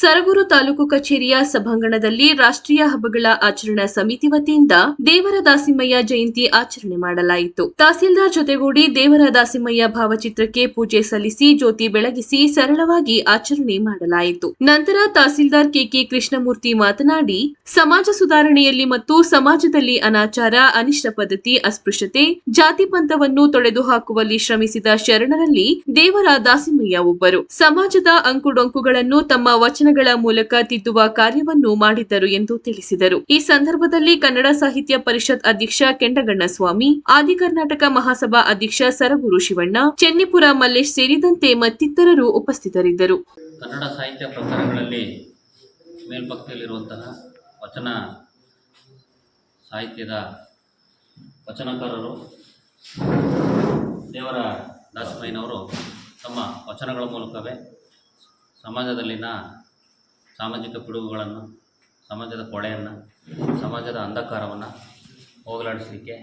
ಸರಗೂರು ತಾಲೂಕು ಕಚೇರಿಯ ಸಭಾಂಗಣದಲ್ಲಿ ರಾಷ್ಟ್ರೀಯ ಹಬ್ಬಗಳ ಆಚರಣಾ ಸಮಿತಿ ವತಿಯಿಂದ ದೇವರ ದಾಸಿಮಯ್ಯ ಜಯಂತಿ ಆಚರಣೆ ಮಾಡಲಾಯಿತು. ತಹಸೀಲ್ದಾರ್ ಜೊತೆಗೂಡಿ ದೇವರ ದಾಸಿಮಯ್ಯ ಭಾವಚಿತ್ರಕ್ಕೆ ಪೂಜೆ ಸಲ್ಲಿಸಿ ಜ್ಯೋತಿ ಬೆಳಗಿಸಿ ಸರಳವಾಗಿ ಆಚರಣೆ ಮಾಡಲಾಯಿತು. ನಂತರ ತಹಸೀಲ್ದಾರ್ ಕೆಕೆ ಕೃಷ್ಣಮೂರ್ತಿ ಮಾತನಾಡಿ, ಸಮಾಜ ಸುಧಾರಣೆಯಲ್ಲಿ ಮತ್ತು ಸಮಾಜದಲ್ಲಿ ಅನಾಚಾರ, ಅನಿಷ್ಟ ಪದ್ಧತಿ, ಅಸ್ಪೃಶ್ಯತೆ, ಜಾತಿ ಪಂಥವನ್ನು ತೊಡೆದು ಹಾಕುವಲ್ಲಿ ಶ್ರಮಿಸಿದ ಶರಣರಲ್ಲಿ ದೇವರ ದಾಸಿಮಯ್ಯ ಒಬ್ಬರು. ಸಮಾಜದ ಅಂಕುಡೊಂಕುಗಳನ್ನು ತಮ್ಮ ವಚನಗಳ ಮೂಲಕ ತಿದ್ದುವ ಕಾರ್ಯವನ್ನು ಮಾಡಿದ್ದರು ಎಂದು ತಿಳಿಸಿದರು. ಈ ಸಂದರ್ಭದಲ್ಲಿ ಕನ್ನಡ ಸಾಹಿತ್ಯ ಪರಿಷತ್ ಅಧ್ಯಕ್ಷ ಕೆಂಡಗಣ್ಣ ಸ್ವಾಮಿ ಆದಿ ಕರ್ನಾಟಕ ಮಹಾಸಭಾ ಅಧ್ಯಕ್ಷ ಸರಗುರು ಶಿವಣ್ಣ, ಚೆನ್ನಿಪುರ ಮಲ್ಲೇಶ್ ಸೇರಿದಂತೆ ಮತ್ತಿತರರು ಉಪಸ್ಥಿತರಿದ್ದರು. ಕನ್ನಡ ಸಾಹಿತ್ಯ ಪ್ರಕಾರಗಳಲ್ಲಿ ಮೇಲ್ಪಂಕ್ತಿಯಲ್ಲಿರುವಂತಹ ವಚನ ಸಾಹಿತ್ಯದ ವಚನಕಾರರು, ದೇವರ ದಾಸಮಯ್ಯನವರು ತಮ್ಮ ವಚನಗಳ ಮೂಲಕವೇ ಸಮಾಜದಲ್ಲಿನ ಸಾಮಾಜಿಕ ಪಿಡುಗುಗಳನ್ನು, ಸಮಾಜದ ಕೊಳೆಯನ್ನು, ಸಮಾಜದ ಅಂಧಕಾರವನ್ನು ಹೋಗಲಾಡಿಸಲಿಕ್ಕೆ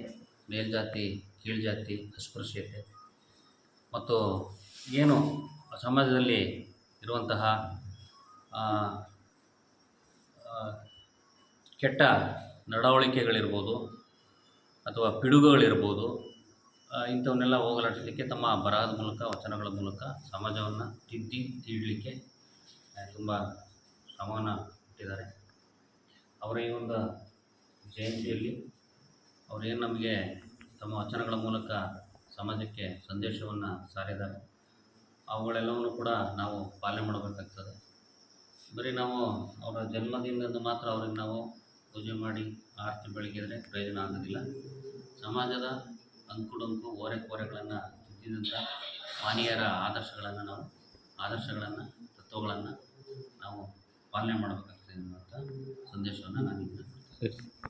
ಮೇಲ್ಜಾತಿ, ಕೀಳ್ಜಾತಿ ಅಸ್ಪೃಶ್ಯತೆ ಮತ್ತು ಏನು ಸಮಾಜದಲ್ಲಿ ಇರುವಂತಹ ಕೆಟ್ಟ ನಡವಳಿಕೆಗಳಿರ್ಬೋದು ಅಥವಾ ಪಿಡುಗುಗಳಿರ್ಬೋದು ಇಂಥವನ್ನೆಲ್ಲ ಹೋಗಲಾಡಿಸಲಿಕ್ಕೆ ತಮ್ಮ ಬರಹದ ಮೂಲಕ, ವಚನಗಳ ಮೂಲಕ ಸಮಾಜವನ್ನು ತಿದ್ದಿ ತೀಡಲಿಕ್ಕೆ ತುಂಬ ಶ್ರಮವನ್ನು ಇಟ್ಟಿದ್ದಾರೆ ಅವರ ಈ ಒಂದು ಜಯಂತಿಯಲ್ಲಿ ಅವರೇನು ನಮಗೆ ತಮ್ಮ ವಚನಗಳ ಮೂಲಕ ಸಮಾಜಕ್ಕೆ ಸಂದೇಶವನ್ನು ಸಾರಿದ್ದಾರೆ. ಅವುಗಳೆಲ್ಲವನ್ನು ಕೂಡ ನಾವು ಪಾಲನೆ ಮಾಡಬೇಕಾಗ್ತದೆ. ಬರೀ ನಾವು ಅವರ ಜನ್ಮದಿಂದ ಮಾತ್ರ ಅವ್ರಿಗೆ ನಾವು ಪೂಜೆ ಮಾಡಿ ಆರತಿ ಬೆಳಗಿದರೆ ಪ್ರಯೋಜನ ಆಗೋದಿಲ್ಲ. ಸಮಾಜದ ಅಂಕುಡೊಂಕು ಓರೆ ಕೋರೆಗಳನ್ನು ತಿದ್ದಿದಂಥ ಮಾನೀಯರ ಆದರ್ಶಗಳನ್ನು ನಾವು, ಆದರ್ಶಗಳನ್ನು, ತತ್ವಗಳನ್ನು ನಾವು ಪಾಲನೆ ಮಾಡಬೇಕಾಗ್ತದೆ ಅನ್ನುವಂಥ ಸಂದೇಶವನ್ನು ನಾನು